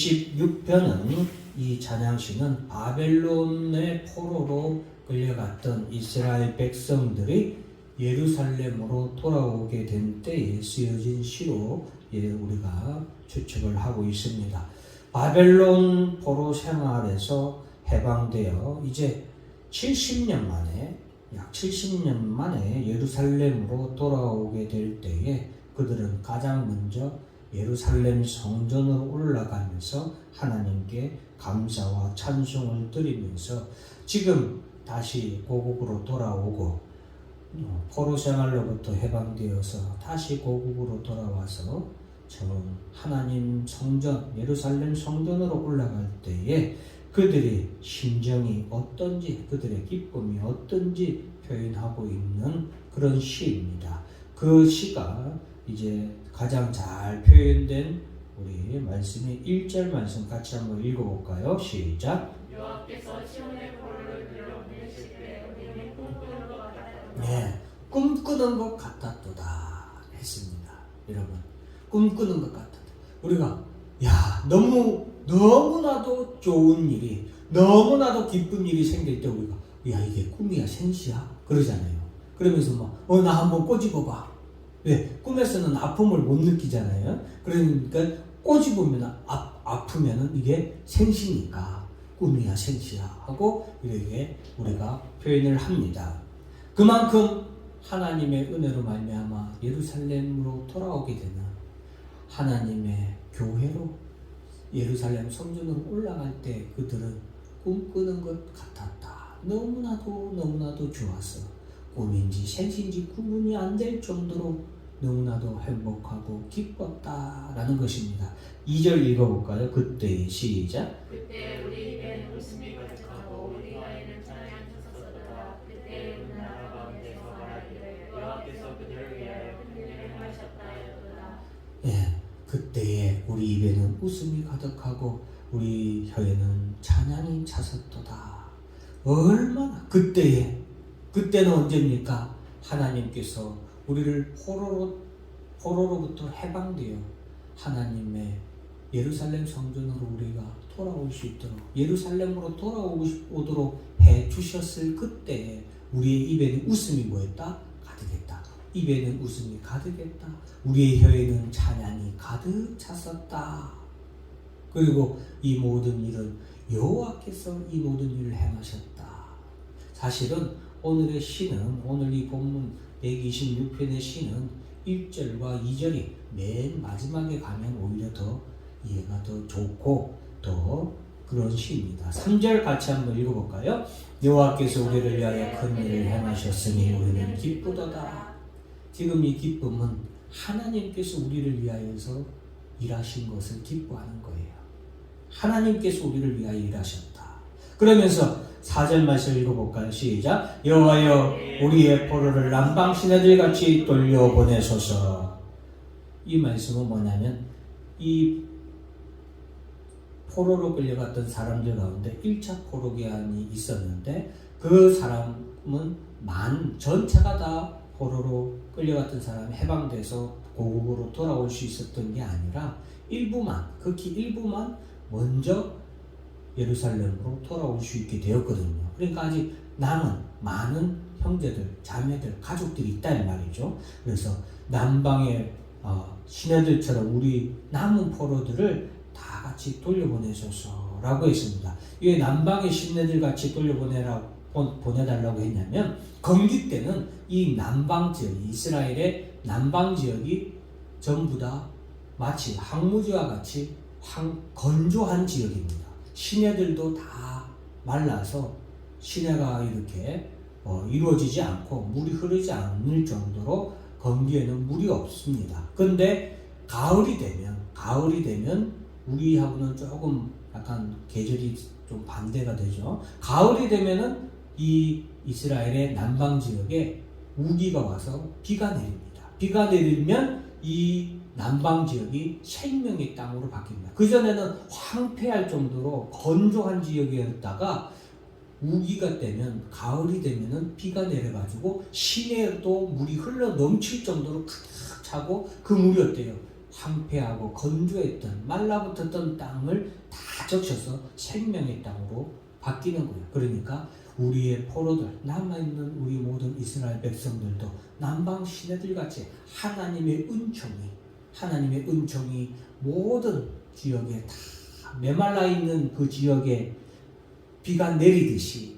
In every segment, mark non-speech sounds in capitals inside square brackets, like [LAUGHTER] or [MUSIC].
16편은 이 찬양시는 바벨론의 포로로 끌려갔던 이스라엘 백성들이 예루살렘으로 돌아오게 된 때에 쓰여진 시로 예, 우리가 추측을 하고 있습니다. 바벨론 포로 생활에서 해방되어 이제 70년 만에 약 70년 만에 예루살렘으로 돌아오게 될 때에 그들은 가장 먼저 예루살렘 성전으로 올라가면서 하나님께 감사와 찬송을 드리면서 지금 다시 고국으로 돌아오고 어, 포로 생활로부터 해방되어서 다시 고국으로 돌아와서 저 하나님 성전 예루살렘 성전으로 올라갈 때에 그들의 심정이 어떤지 그들의 기쁨이 어떤지 표현하고 있는 그런 시입니다. 그 시가 이제 가장 잘 표현된 우리 말씀이 1절 말씀 같이 한번 읽어볼까요? 시작. 여호와께서 시온의 보를 들려보내실 때 우리는 꿈꾸는 것 같았다. 네, 꿈꾸는 것 같았도다 했습니다. 여러분, 꿈꾸는 것 같았다. 우리가 야 너무 너무나도 좋은 일이 너무나도 기쁜 일이 생길 때 우리가 야 이게 꿈이야 생시야 그러잖아요. 그러면서 막 어 나 한번 꼬집어봐. 왜 꿈에서는 아픔을 못 느끼잖아요. 그러니까 꼬집으면 아, 아프면은 이게 생시니까 꿈이야 생시야 하고 이렇게 우리가 표현을 합니다. 그만큼 하나님의 은혜로 말미암아 예루살렘으로 돌아오게 되는 하나님의 교회로 예루살렘 성전으로 올라갈 때 그들은 꿈꾸는 것 같았다. 너무나도 너무나도 좋았어. 꿈인지 생신지 구분이 안 될 정도로 너무나도 행복하고 기뻤다라는 것입니다. 2절 읽어볼까요? 그때 시작. 그때 우리 입에는 웃음이 가득하고 우리 가에는 찬양이 솟았었다. 그때 온 나라 가운데서 말하기를 여호와께서 그들을 위하여 큰 일을 행하셨다 하였도다. 예, 그때에 우리 입에는 웃음이 가득하고 우리 혀에는 찬양이 차섰도다. 얼마나 그때에 그때는 언제입니까? 하나님께서 우리를 포로로 포로로부터 해방되어 하나님의 예루살렘 성전으로 우리가 돌아올 수 있도록 예루살렘으로 돌아오도록 해 주셨을 그때에 우리의 입에는 웃음이 뭐였다? 가득했다. 입에는 웃음이 가득했다. 우리의 혀에는 찬양이 가득 찼었다. 그리고 이 모든 일은 여호와께서 이 모든 일을 행하셨다. 사실은 오늘의 시는 오늘 이 본문 126편의 시는 1절과 2절이 맨 마지막에 가면 오히려 더 이해가 더 좋고 더 그런 시입니다. 3절 같이 한번 읽어볼까요? 여호와께서 우리를 위하여 큰 일을 행하셨으니 우리는 기쁘도다. 지금 이 기쁨은 하나님께서 우리를 위하여서 일하신 것을 기뻐하는 거예요. 하나님께서 우리를 위하여 일하셨다. 그러면서 4절 말씀 읽어볼까요? 시작. 여호와여 우리의 포로를 남방 시내들 같이 돌려보내소서. 이 말씀은 뭐냐면 이 포로로 끌려갔던 사람들 가운데 1차 포로 기한이 있었는데 그 사람은 만 전체가 다 포로로 끌려갔던 사람이 해방돼서 고국으로 돌아올 수 있었던 게 아니라 일부만 극히 일부만 먼저 예루살렘으로 돌아올 수 있게 되었거든요. 그러니까 아직 남은 많은 형제들, 자매들, 가족들이 있다는 말이죠. 그래서 남방의 어, 시내들처럼 우리 남은 포로들을 다 같이 돌려보내소서라고 했습니다. 왜 남방의 시내들 같이 돌려보내라고 보내달라고 했냐면 건기 때는 이 남방 지역, 이스라엘의 남방 지역이 전부 다 마치 항무지와 같이 황, 건조한 지역입니다. 시내들도 다 말라서 시내가 이렇게 어, 이루어지지 않고 물이 흐르지 않을 정도로 건기에는 물이 없습니다. 근데 가을이 되면 가을이 되면 우리하고는 조금 약간 계절이 좀 반대가 되죠. 가을이 되면은 이 이스라엘의 남방 지역에 우기가 와서 비가 내립니다. 비가 내리면 이 남방 지역이 생명의 땅으로 바뀝니다. 그전에는 황폐할 정도로 건조한 지역이었다가 우기가 되면 가을이 되면은 비가 내려가지고 시내에도 물이 흘러 넘칠 정도로 가득 차고 그 물이 어때요? 황폐하고 건조했던 말라붙었던 땅을 다 적셔서 생명의 땅으로 바뀌는 거예요. 그러니까 우리의 포로들 남아있는 우리 모든 이스라엘 백성들도 남방 시내들 같이 하나님의 은총이 하나님의 은총이 모든 지역에 다 메말라 있는 그 지역에 비가 내리듯이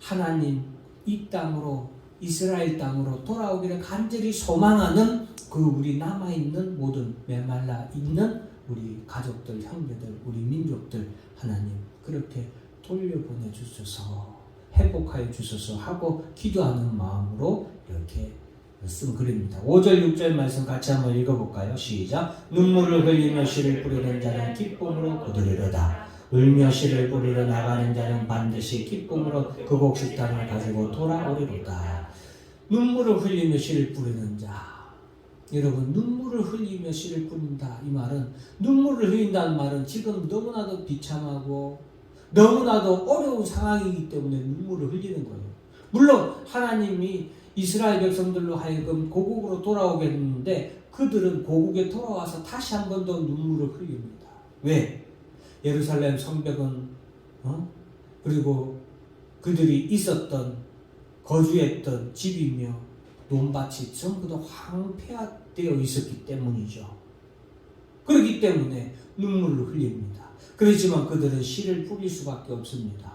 하나님 이 땅으로 이스라엘 땅으로 돌아오기를 간절히 소망하는 그 우리 남아 있는 모든 메말라 있는 우리 가족들, 형제들, 우리 민족들 하나님 그렇게 돌려보내 주소서 회복하여 주소서 하고 기도하는 마음으로 이렇게 쓴 글입니다. 5절 6절 말씀 같이 한번 읽어볼까요? 시작 눈물을 흘리며 씨를 뿌리는 자는 기쁨으로 거두리로다 울며 씨를 뿌리러 나가는 자는 반드시 기쁨으로 그 곡식 땅을 가지고 돌아오리로다. 눈물을 흘리며 씨를 뿌리는 자. 여러분 눈물을 흘리며 씨를 뿌린다 이 말은 눈물을 흘린다는 말은 지금 너무나도 비참하고 너무나도 어려운 상황이기 때문에 눈물을 흘리는 거예요. 물론 하나님이 이스라엘 백성들로 하여금 고국으로 돌아오게 했는데 그들은 고국에 돌아와서 다시 한 번 더 눈물을 흘립니다. 왜? 예루살렘 성벽은 어? 그리고 그들이 있었던 거주했던 집이며 논밭이 전부 다 황폐화되어 있었기 때문이죠. 그렇기 때문에 눈물을 흘립니다. 그렇지만 그들은 씨를 뿌릴 수밖에 없습니다.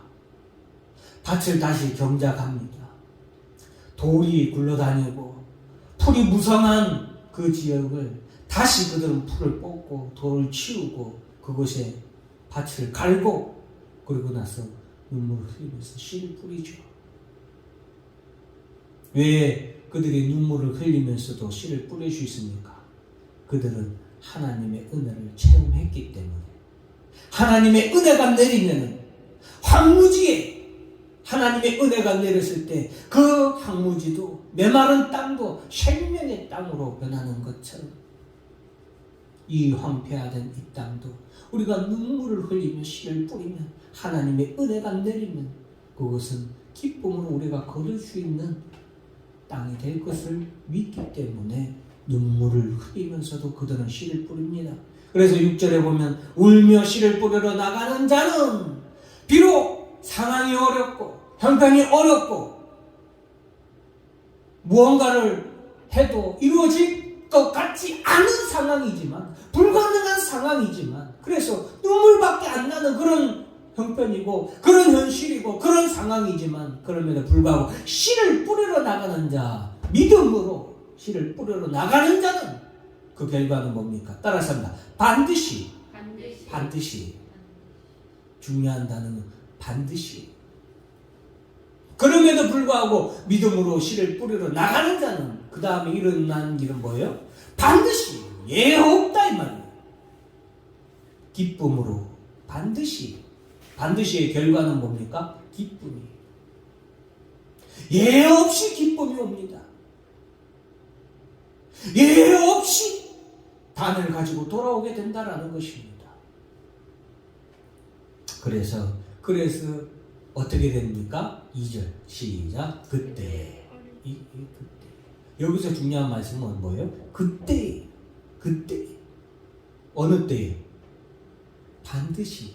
밭을 다시 경작합니다. 돌이 굴러다니고 풀이 무성한 그 지역을 다시 그들은 풀을 뽑고 돌을 치우고 그곳에 밭을 갈고 그리고 나서 눈물을 흘리면서 씨를 뿌리죠. 왜 그들이 눈물을 흘리면서도 씨를 뿌릴 수 있습니까? 그들은 하나님의 은혜를 체험했기 때문에 하나님의 은혜가 내리면은 황무지에 하나님의 은혜가 내렸을 때 그 황무지도 메마른 땅도 생명의 땅으로 변하는 것처럼 이 황폐화된 이 땅도 우리가 눈물을 흘리며 씨를 뿌리면 하나님의 은혜가 내리면 그것은 기쁨으로 우리가 거둘 수 있는 땅이 될 것을 믿기 때문에 눈물을 흘리면서도 그들은 씨를 뿌립니다. 그래서 6절에 보면 울며 씨를 뿌리러 나가는 자는 비록 상황이 어렵고 형편이 어렵고 무언가를 해도 이루어질 것 같지 않은 상황이지만 불가능한 상황이지만 그래서 눈물밖에 안 나는 그런 형편이고 그런 현실이고 그런 상황이지만 그럼에도 불구하고 씨를 뿌리러 나가는 자 믿음으로 씨를 뿌리러 나가는 자는 그 결과는 뭡니까? 따라서 합니다. 반드시 반드시 반드시 중요한 단어는 반드시 그럼에도 불구하고 믿음으로 씨를 뿌리러 나가는 자는 그 다음에 일어나는 일은 뭐예요? 반드시 예 없다 이 말이에요. 기쁨으로 반드시 반드시의 결과는 뭡니까? 기쁨이 예 없이 기쁨이 옵니다. 예 없이 단을 가지고 돌아오게 된다라는 것입니다. 그래서 그래서 어떻게 됩니까? 2절. 시작. 그때. 이, 이 그때. 여기서 중요한 말씀은 뭐예요? 그때. 그때. 어느 때에? 반드시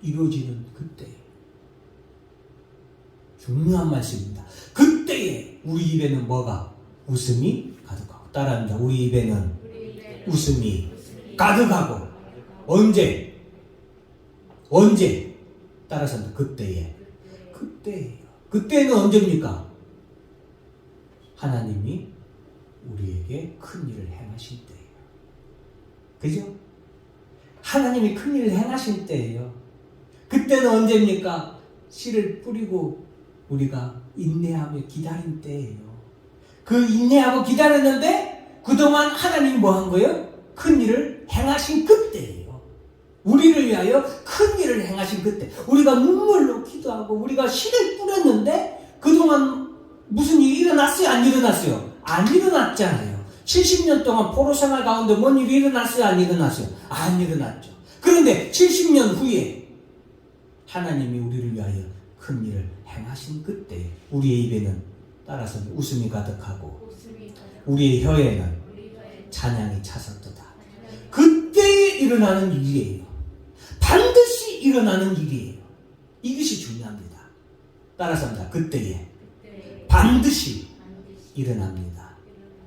이루어지는 그때. 중요한 말씀입니다. 그때에 우리 입에는 뭐가? 웃음이 가득하고. 따라합니다. 우리 입에는 웃음이 가득하고. 언제? 언제? 따라서. 그때에 그때예요. 그때는 언제입니까? 하나님이 우리에게 큰 일을 행하실 때예요. 그죠? 하나님이 큰 일을 행하실 때예요. 그때는 언제입니까? 씨를 뿌리고 우리가 인내하며 기다린 때예요. 그 인내하고 기다렸는데 그동안 하나님이 뭐한 거예요? 큰 일을 행하신 그때예요. 우리를 위하여 큰 일을 행하신 그때. 우리가 눈물로 기도 하고 우리가 씨를 뿌렸는데 그동안 무슨 일이 일어났어요? 안 일어났어요? 안 일어났잖아요. 70년 동안 포로 생활 가운데 뭔 일이 일어났어요? 안 일어났어요? 안 일어났죠. 그런데 70년 후에 하나님이 우리를 위하여 큰 일을 행하신 그때 우리의 입에는 따라서 웃음이 가득하고 우리의 혀에는 찬양이 차섰도다. 일어나는 일이에요. 반드시 일어나는 일이에요. 이것이 중요합니다. 따라서 합니다. 그때에 그때 반드시 일어납니다.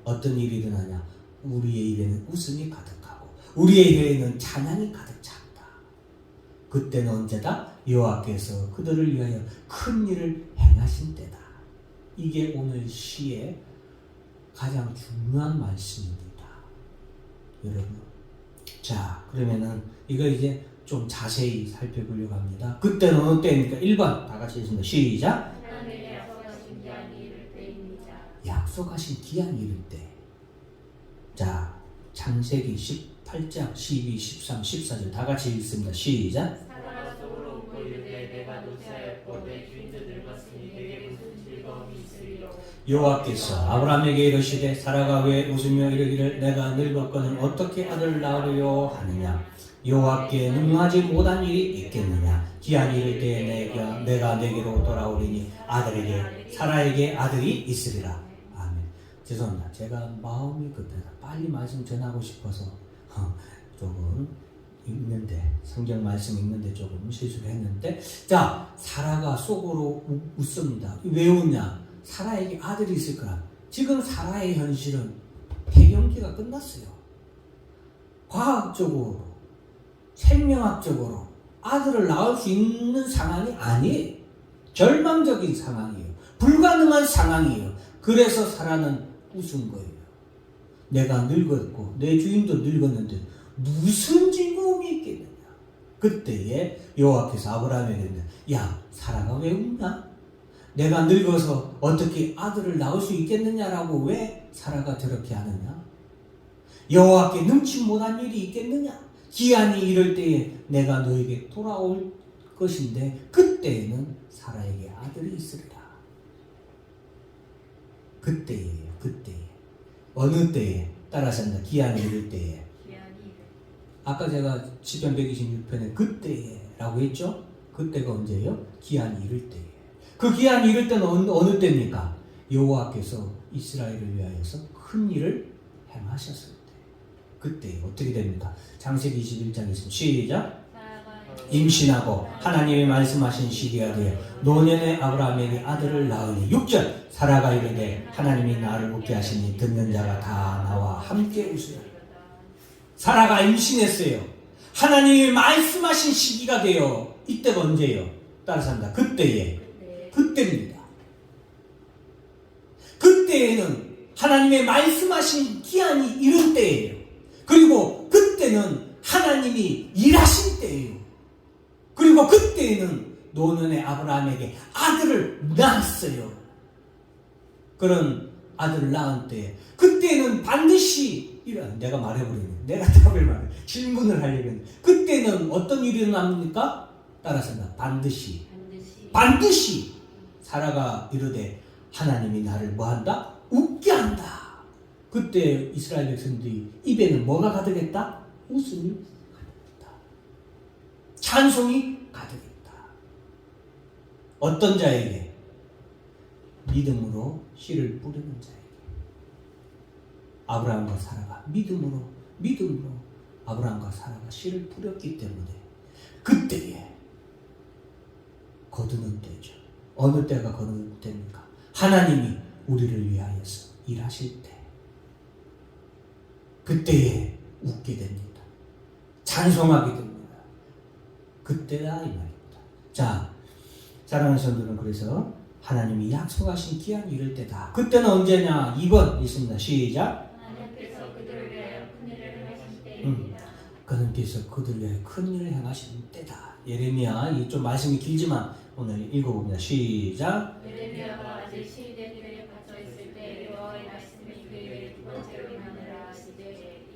어떤 일이 일어나냐? 우리의 입에는 웃음이 가득하고 우리의 혀에는 찬양이 가득 찼다. 그때는 언제다? 여호와께서 그들을 위하여 큰 일을 행하신 때다. 이게 오늘 시의 가장 중요한 말씀입니다. 여러분. 자, 그러면은 이거 이제 좀 자세히 살펴보려고 합니다. 그때는 어느 때입니까? 1번 다 같이 읽습니다. 시작. 약속하신 기한 이를 때. 자, 창세기 18장 12, 13, 14절 다 같이 읽습니다. 시작. 여호와께서 아브라함에게 이르시되 사라가 왜 웃으며 이르기를 내가 늙었거늘 어떻게 아들을 낳으려 하느냐 여호와께 능하지 못한 일이 있겠느냐? 기한 이를 때에 내가, 내가 내게로 돌아오리니 아들에게 사라에게 아들이 있으리라. 아멘. 죄송합니다. 제가 마음이 급해서 빨리 말씀 전하고 싶어서 어, 조금 읽는데 성경 말씀 읽는데 조금 실수를 했는데 자 사라가 속으로 우- 웃습니다. 왜 웃냐? 사라에게 아들이 있을 거라. 지금 사라의 현실은 폐경기가 끝났어요. 과학적으로, 생명학적으로 아들을 낳을 수 있는 상황이 아니에요. 절망적인 상황이에요. 불가능한 상황이에요. 그래서 사라는 웃은 거예요. 내가 늙었고 내 주인도 늙었는데 무슨 즐거움이 있겠느냐. 그때에 여호와께서 아브라함에게 야 사라가 왜 웃냐? 내가 늙어서 어떻게 아들을 낳을 수 있겠느냐라고 왜 사라가 저렇게 하느냐? 여호와께 능치 못한 일이 있겠느냐? 기한이 이럴 때에 내가 너에게 돌아올 것인데 그때에는 사라에게 아들이 있으리라. 그때예요. 그때. 어느 때에 따라서. 기한이 이럴 때에. 아까 제가 시편 126편에 그때라고 했죠? 그때가 언제예요? 기한이 이를 때예요. 그 기한이 이를 때는 어느, 어느 때입니까? 여호와께서 이스라엘을 위하여서 큰 일을 행하셨을 때. 그때 어떻게 됩니까? 장세기 21장 있으면 시작. 임신하고 하나님이 말씀하신 시기가 되어 노년의 아브라함에게 아들을 낳으니 6절 사라가 이르되 하나님이 나를 웃게 하시니 듣는 자가 다 나와 함께 웃으라. 사라가 임신했어요. 하나님이 말씀하신 시기가 되어 이때가 언제예요? 따라서 한다. 그때에 그때 그때입니다. 그때에는 하나님의 말씀하신 기한이 이른 때예요. 그리고 그때는 하나님이 일하신 때예요. 그리고 그때에는 노년의 아브라함에게 아들을 낳았어요. 그런 아들을 낳은 때, 그때는 반드시 일어. 내가 말해버리네. 내가 답을 말해. 질문을 하려고 했는데, 그때는 어떤 일이 일어납니까? 따라서 반드시 반드시 사라가 이르되 하나님이 나를 뭐한다? 웃게 한다. 그때 이스라엘 백성들이 입에는 뭐가 가득했다? 웃음이 가득했다. 찬송이 가득했다. 어떤 자에게? 믿음으로 씨를 뿌리는 자에게. 아브라함과 사라가 믿음으로 믿음으로 아브라함과 사라가 씨를 뿌렸기 때문에 그때에 거두는 때죠. 어느 때가 거두는 때입니까? 하나님이 우리를 위하여서 일하실 때. 그때에 웃게 됩니다. 찬송하게 됩니다. 그때다 이 말입니다. 자, 사랑하는 성도는 그래서 하나님이 약속하신 기한이 이럴 때다. 그때는 언제냐? 2번 있습니다. 시작. 하나님께서 그들을 위하여 큰 일을 행하신 때입니다. 그분께서 그들 위해 큰 일을 행하시는 때다. 예레미야, 이좀 말씀이 길지만 오늘 읽어봅니다. 시작. 예레미야가 아직 시된 일에 갇혀 있을 때 여호와의 말씀이 그에게 두 번째로 임하느라 하시되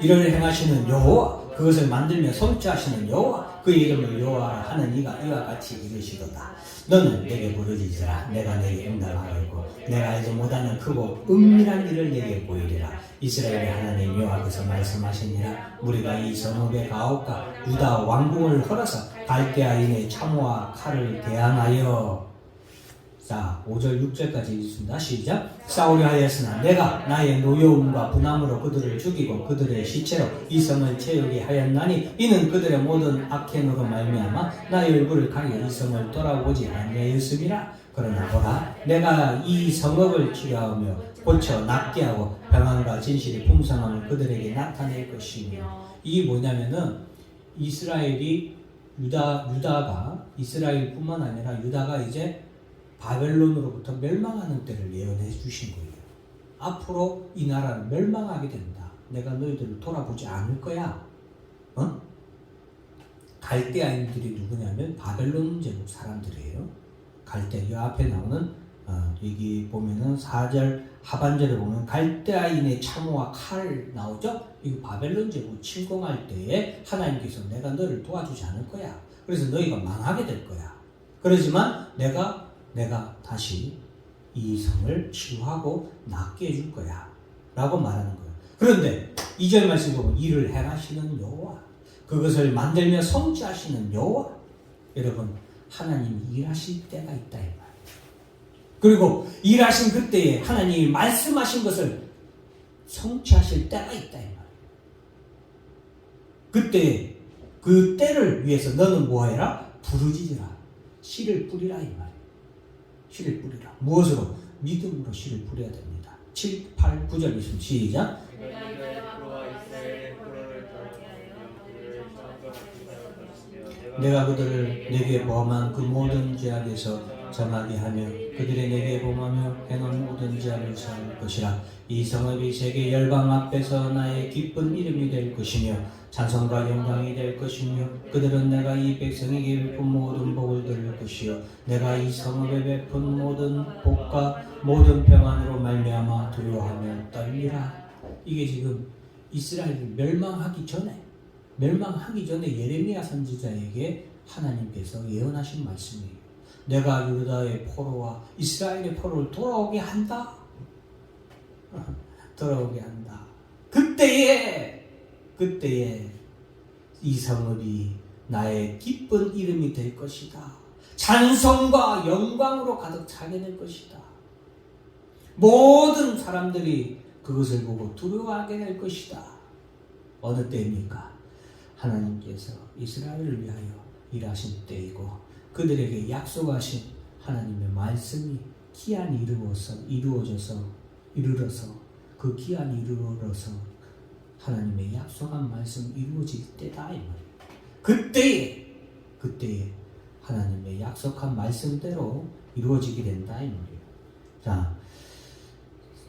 이를 행하시는 여호와, 그것을 만들며 성취하시는 여호와, 그 이름을 여호와라 하는 이가 이와 같이 이르시도다. 너는 내게 부르짖으라. 내가 내게 응답하겠고, 내가 알지 못하는 크고 은밀한 일을 내게 보이리라. 이스라엘의 하나님 여호와께서 말씀하시니라. 우리가 이 성읍의 가옥과 유다 왕궁을 헐어서 갈대아인의 참호와 칼을 대항하여 자, 5절 6절까지 읽습니다. 시작. 사울이 하였으나 내가 나의 노여움과 분함으로 그들을 죽이고 그들의 시체로 이 성을 채우게 하였나니 이는 그들의 모든 악행으로 말미암아 나의 얼굴을 가려 이 성을 돌아보지 아니하였음이라. 그러나 보라 내가 이 성읍을 치료하며 고쳐 낫게 하고 평안과 진실이 풍성함을 그들에게 나타낼 것이며 이게 뭐냐면은 이스라엘이 유다 유다가 이스라엘뿐만 아니라 유다가 이제 바벨론으로부터 멸망하는 때를 예언해 주신 거예요. 앞으로 이 나라는 멸망하게 된다. 내가 너희들을 돌아보지 않을 거야. 어? 갈대아인들이 누구냐면 바벨론 제국 사람들이에요. 갈대 요 앞에 나오는 어, 여기 보면은 4절 하반절에 보면 갈대아인의 참호와 칼 나오죠? 이거 바벨론 제국 침공할 때에 하나님께서 내가 너를 도와주지 않을 거야. 그래서 너희가 망하게 될 거야. 그러지만 내가 내가 다시 이 성을 치유하고 낫게 해줄 거야. 라고 말하는 거예요. 그런데 2절 말씀 보면 일을 행하시는 여호와 그것을 만들며 성취하시는 여호와 여러분 하나님이 일하실 때가 있다 이 말이에요. 그리고 일하신 그때에 하나님이 말씀하신 것을 성취하실 때가 있다 이 말이에요. 그때 그 때를 위해서 너는 뭐해라? 부르짖으라. 씨를 뿌리라 이 말이에요. 씨를 뿌리라. 무엇으로? 믿음으로 씨를 뿌려야 됩니다. 7, 8, 9절 말씀 시작. 내가 그들을 내게 보험한 그 모든 죄악에서 정하게 하며 그들의 내게 보험하며 행한 모든 죄악을 사할 것이라. 이 성읍이 세계 열방 앞에서 나의 기쁜 이름이 될 것이며 찬송과 영광이 될 것이며 그들은 내가 이 백성에게 베푼 모든 복을 들을 것이요. 내가 이 성읍에 베푼 모든 복과 모든 평안으로 말미암아 두려워하며 떨리라. 이게 지금 이스라엘이 멸망하기 전에 멸망하기 전에 예레미야 선지자에게 하나님께서 예언하신 말씀이에요. 내가 유다의 포로와 이스라엘의 포로를 돌아오게 한다. [LAUGHS] 돌아오게 한다. 그때에 그때에 이 성읍이 나의 기쁜 이름이 될 것이다. 찬송과 영광으로 가득 차게 될 것이다. 모든 사람들이 그것을 보고 두려워하게 될 것이다. 어느 때입니까? 하나님께서 이스라엘을 위하여 일하신 때이고 그들에게 약속하신 하나님의 말씀이 기한이 이루어서 이루어져서 이르러서 그 기한이 이루어서 하나님의 약속한 말씀 이루어질 때다 이 말이에요. 그때에 그때에 하나님의 약속한 말씀대로 이루어지게 된다 이 말이에요. 자,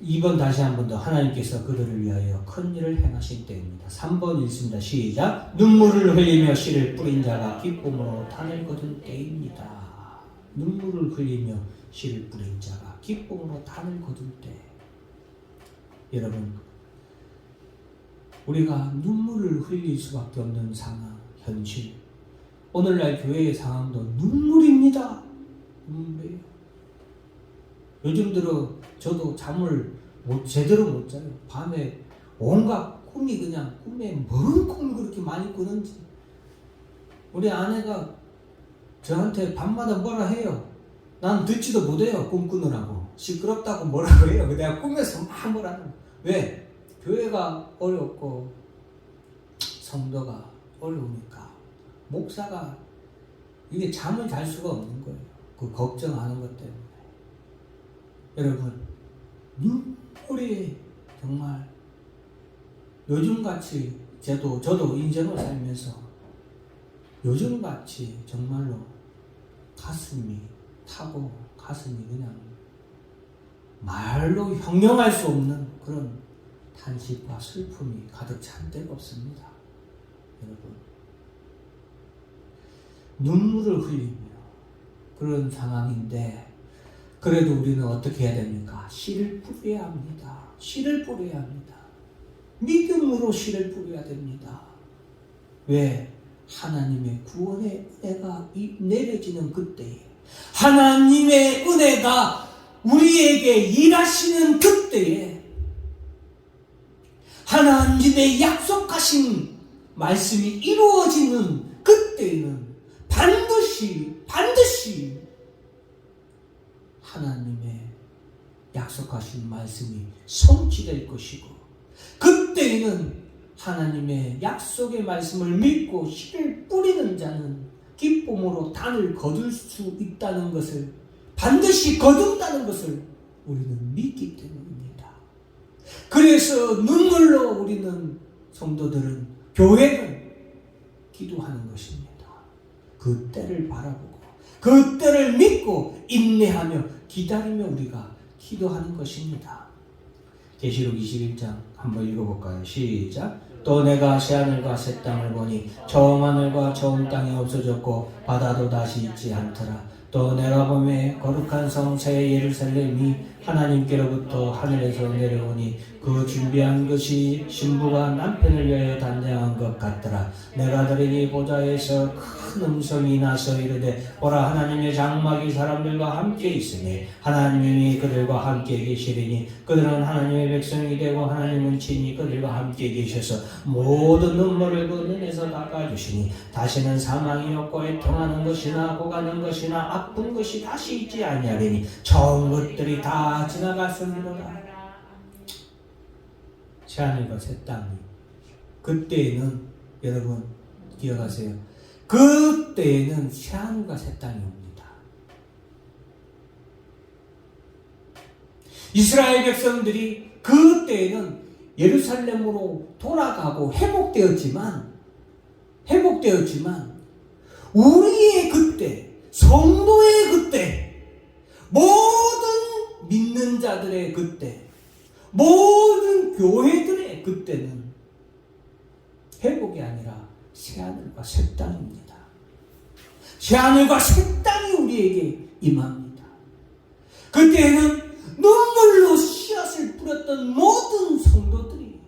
2번 다시 한 번 더 하나님께서 그들을 위하여 큰 일을 행하신 때입니다. 3번 읽습니다. 시작. 눈물을 흘리며 씨를 뿌린 자가 기쁨으로 탄을 거둔 때입니다. 눈물을 흘리며 씨를 뿌린 자가 기쁨으로 탄을 거둔 때. 여러분, 우리가 눈물을 흘릴 수밖에 없는 상황, 현실. 오늘날 교회의 상황도 눈물입니다. 눈물이에요. 요즘 들어 저도 잠을 못, 제대로 못 자요. 밤에 온갖 꿈이 그냥 꿈에 뭔 꿈을 그렇게 많이 꾸는지. 우리 아내가 저한테 밤마다 뭐라 해요. 난 듣지도 못해요. 꿈 꾸느라고. 시끄럽다고 뭐라고 해요. 내가 꿈에서 막 뭐라 하는 왜? 교회가 어렵고 성도가 어려우니까 목사가 이게 잠을 잘 수가 없는 거예요. 그 걱정하는 것 때문에. 여러분, 눈물이 정말 요즘같이 저도, 저도 인생을 살면서 요즘같이 정말로 가슴이 타고 가슴이 그냥 말로 형용할 수 없는 그런 탄식과 슬픔이 가득 찬 때가 없습니다. 여러분. 눈물을 흘리며 그런 상황인데 그래도 우리는 어떻게 해야 됩니까? 씨를 뿌려야 합니다. 씨를 뿌려야 합니다. 믿음으로 씨를 뿌려야 됩니다. 왜? 하나님의 구원의 은혜가 이- 내려지는 그때에 하나님의 은혜가 우리에게 일하시는 그때에 하나님의 약속하신 말씀이 이루어지는 그때에는 반드시 반드시 하나님의 약속하신 말씀이 성취될 것이고 그때에는 하나님의 약속의 말씀을 믿고 씨를 뿌리는 자는 기쁨으로 단을 거둘 수 있다는 것을 반드시 거둔다는 것을 우리는 믿기 때문입니다. 그래서 눈물로 우리는 성도들은 교회는 기도하는 것입니다. 그 때를 바라보고 그 때를 믿고 인내하며 기다리며 우리가 기도하는 것입니다. 계시록 21장 한번 읽어볼까요? 시작. 또 내가 새하늘과 새 땅을 보니 처음 하늘과 처음 땅이 없어졌고 바다도 다시 있지 않더라. 또 내가 보매 거룩한 성새 예루살렘이 하나님께로부터 하늘에서 내려오니 그 준비한 것이 신부가 남편을 위하여 단장한 것 같더라. 내가 들으니 보좌에서 큰 음성이 나서 이르되 보라 하나님의 장막이 사람들과 함께 있으니 하나님이 그들과 함께 계시리니 그들은 하나님의 백성이 되고 하나님은 친히 그들과 함께 계셔서 모든 눈물을 그 눈에서 닦아주시니 다시는 사망이 없고 애통하는 것이나 고가는 것이나 아픈 것이 다시 있지 아니하리니 처음 것들이 다 지나갔으리로다. 새하늘과 새 땅이 그때에는 여러분 기억하세요. 그때에는 새 하늘과 새 땅이 옵니다. 이스라엘 백성들이 그때에는 예루살렘으로 돌아가고 회복되었지만 회복되었지만 우리의 그때 성도의 그때 모든 믿는 자들의 그때 모든 교회들의 그때는 회복이 아니라 새하늘과 새 땅입니다. 새하늘과 새 땅이 우리에게 임합니다. 그때에는 눈물로 씨앗을 뿌렸던 모든 성도들이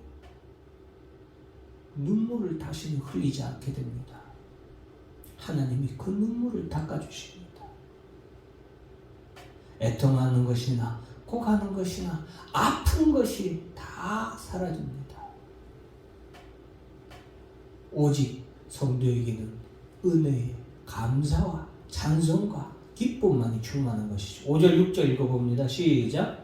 눈물을 다시는 흘리지 않게 됩니다. 하나님이 그 눈물을 닦아주십니다. 애통하는 것이나 고가는 것이나 아픈 것이 다 사라집니다. 오직 성도에게는 은혜의 감사와 찬송과 기쁨만이 충만한 것이죠. 5절 6절 읽어봅니다. 시작.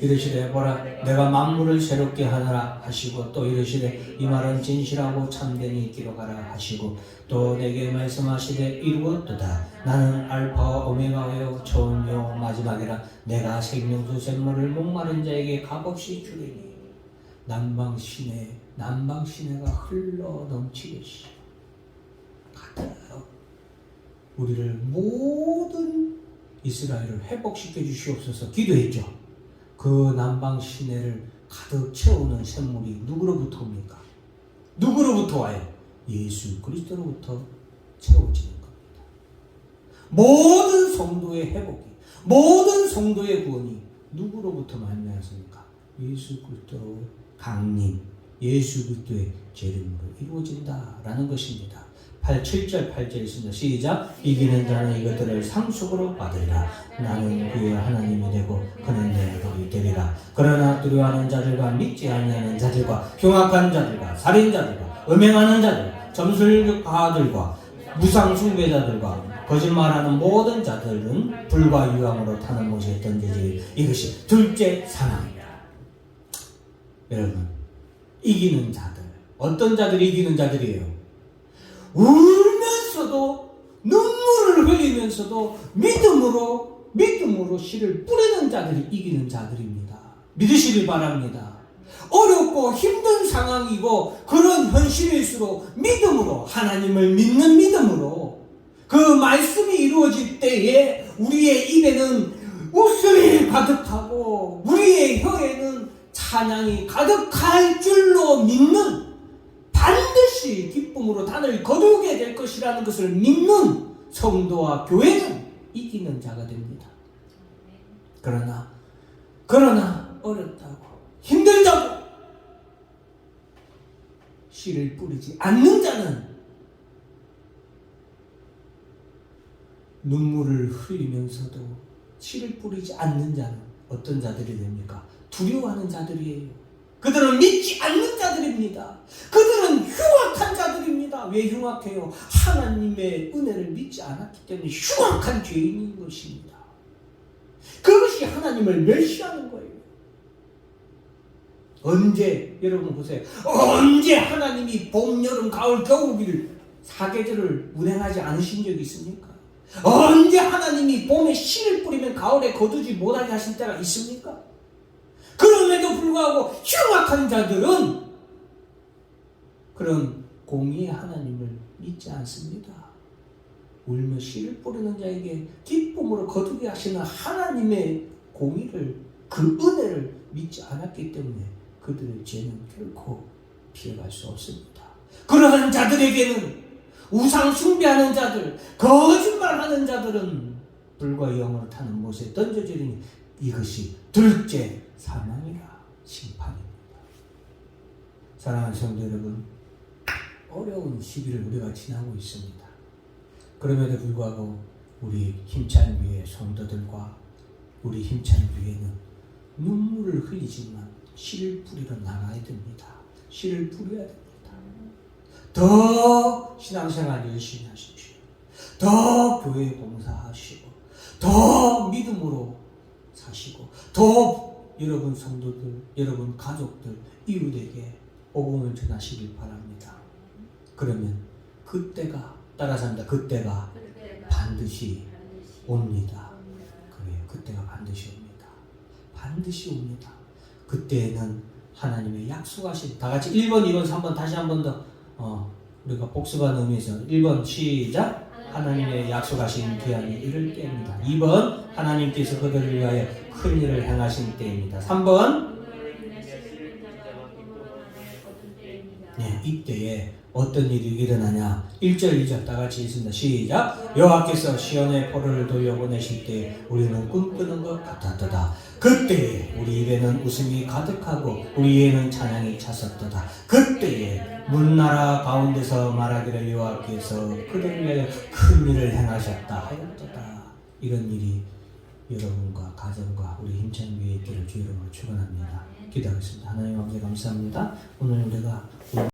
이르시되 보라 내가 만물을 새롭게 하느라 하시고 또 이르시되 이 말은 진실하고 참되니 기록하라 하시고 또 내게 말씀하시되 이루었도다. 나는 알파와 오메가요 처음요 마지막이라 내가 생명수 샘물을 목마른 자에게 값없이 주리니 남방 시내 남방 시내가 흘러 넘치듯이. 가득 우리를 모든 이스라엘을 회복시켜 주시옵소서. 기도했죠. 그 남방 시내를 가득 채우는 샘물이 누구로부터 옵니까? 누구로부터 와요? 예수 그리스도로부터 채워지는 겁니다. 모든 성도의 회복이, 모든 성도의 구원이 누구로부터 말미암습니까? 예수 그리스도로 강림, 예수 그리스도의 재림으로 이루어진다라는 것입니다. 8, 7절, 8절 있습니다. 시작. 이기는 자는 이것들을 상속으로 받으리라. 나는 그의 하나님이 되고 그는 내 아들이 되리라. 그러나 두려워하는 자들과 믿지 아니하는 자들과 흉악한 자들과 살인자들과 음행하는 자들, 점술가들과 무상 숭배자들과 거짓말하는 모든 자들은 불과 유황으로 타는 못에 던져질 이것이 둘째 사망이다. 여러분, 이기는 자들 어떤 자들이 이기는 자들이에요? 울면서도 눈물을 흘리면서도 믿음으로 믿음으로 씨를 뿌리는 자들이 이기는 자들입니다. 믿으시길 바랍니다. 어렵고 힘든 상황이고 그런 현실일수록 믿음으로 하나님을 믿는 믿음으로 그 말씀이 이루어질 때에 우리의 입에는 웃음이 가득하고 우리의 혀에는 찬양이 가득할 줄로 믿는 반드시 기쁨으로 단을 거두게 될 것이라는 것을 믿는 성도와 교회는 이기는 자가 됩니다. 그러나 그러나 어렵다고 힘들다고 씨를 뿌리지 않는 자는 눈물을 흘리면서도 씨를 뿌리지 않는 자는 어떤 자들이 됩니까? 두려워하는 자들이에요. 그들은 믿지 않는 자들입니다. 그들은 흉악한 자들입니다. 왜 흉악해요? 하나님의 은혜를 믿지 않았기 때문에 흉악한 죄인인 것입니다. 그것이 하나님을 멸시하는 거예요. 언제 여러분 보세요. 언제 하나님이 봄, 여름, 가을, 겨울을 사계절을 운행하지 않으신 적이 있습니까? 언제 하나님이 봄에 씨를 뿌리면 가을에 거두지 못하게 하신 때가 있습니까? 그럼에도 불구하고 흉악한 자들은 그런 공의의 하나님을 믿지 않습니다. 울며 씨를 뿌리는 자에게 기쁨으로 거두게 하시는 하나님의 공의를 그 은혜를 믿지 않았기 때문에 그들의 죄는 결코 피해갈 수 없습니다. 그러한 자들에게는 우상 숭배하는 자들, 거짓말하는 자들은 불과 영으로 타는 못에 던져지니 이것이 둘째 사망이라 심판입니다. 사랑하는 성도 여러분, 어려운 시기를 우리가 지나고 있습니다. 그럼에도 불구하고 우리 힘찬 위에 성도들과 우리 힘찬 위에는 눈물을 흘리지만 씨를 뿌리러 나가야 됩니다. 씨를 뿌려야 됩니다. 더 신앙생활 열심히 하십시오. 더 교회 봉사하시고, 더 믿음으로 사시고, 더 여러분 성도들, 여러분 가족들, 이웃에게 복음을 전하시길 바랍니다. 그러면 그때가 따라서 합니다. 그때가 그때가 반드시 반드시 옵니다. 옵니다. 그래요. 그때가 반드시 옵니다. 반드시 옵니다. 그때에는 하나님의 약속하신 다 같이 1번, 2번, 3번 다시 한 번 더 어, 우리가 복습하는 의미에서 1번 시작 하나님의 약속하신 기한에 이를 때입니다. 2번 하나님께서 그들을 위하여 큰 일을 행하신 때입니다. 3번 이때에 어떤 일이 일어나냐 1절 2절 다 같이 있습니다. 시작 여호와께서 시온의 포로를 돌려보내실 때 우리는 꿈꾸는 것 같았도다. 그때에 우리 입에는 웃음이 가득하고 우리 에는 찬양이 찼었도다. 그때에 문나라 가운데서 말하기를 여호와께서 위하여 큰 일을 행하셨다 하였도다. 이런 일이 여러분과 가정과 우리 힘찬 위에 있기를 주 이름으로 축원합니다. 기도하겠습니다. 하나님 아버지 감사합니다. 오늘 우리가